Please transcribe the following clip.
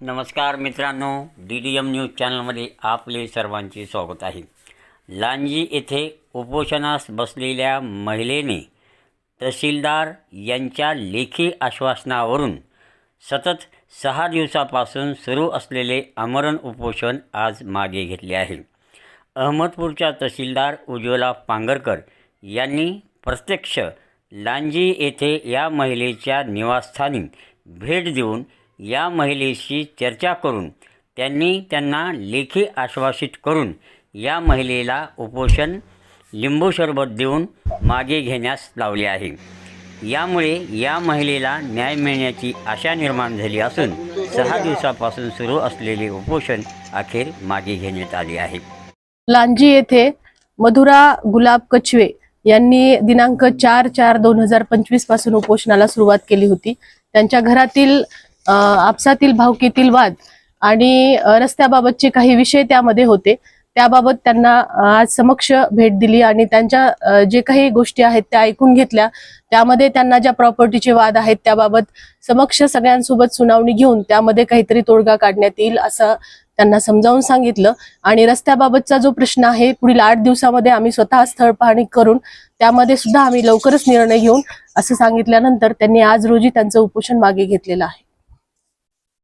नमस्कार मित्रांनो D D M news चॅनलमध्ये आपले सर्वांचे स्वागत आहे. लांजी येथे उपोषणास बसलेल्या महिलेने तहसीलदार यांच्या लेखी आश्वासनावरून सतत सहा दिवसापासून सुरू असलेले आमरण उपोषण आज मागे घेतले आहे. अहमदपूरच्या तहसीलदार उज्ज्वला पांगरकर यांनी प्रत्यक्ष लांजी येथे या महिलेच्या निवासस्थानी भेट देऊन या महिलेशी चर्चा करून त्यांनी त्यांना लेखी आश्वासित करून या महिलेला उपोषण लिंबू सरबत देऊन मागे घेण्यास लावले आहे. यामुळे या महिलेला न्याय मिळण्याची आशा निर्माण झाली असून सहा दिवसापासून सुरू असलेले उपोषण अखेर मागे घेण्यात आले आहे. लांजी येथे मधुरा गुलाब कछवे यांनी दिनांक चार चार दोन हजार पंचवीसपासून उपोषणाला सुरुवात केली होती. त्यांच्या घरातील आपसातील भावकीतील वाद आणि रस्त्याबाबतचे काही विषय त्यामध्ये होते. त्याबाबत त्यांना आज समक्ष भेट दिली आणि त्यांच्या जे काही गोष्टी आहेत त्या ऐकून घेतल्या. त्यामध्ये त्यांना ज्या प्रॉपर्टीचे वाद आहेत त्याबाबत समक्ष सगळ्यांसोबत सुनावणी घेऊन त्यामध्ये काहीतरी तोडगा काढण्यात येईल असं त्यांना समजावून सांगितलं. आणि रस्त्याबाबतचा जो प्रश्न आहे पुढील आठ दिवसामध्ये आम्ही स्वतः स्थळ पाहणी करून त्यामध्ये सुद्धा आम्ही लवकरच निर्णय घेऊन असं सांगितल्यानंतर त्यांनी आज रोजी त्यांचं उपोषण मागे घेतलेलं आहे.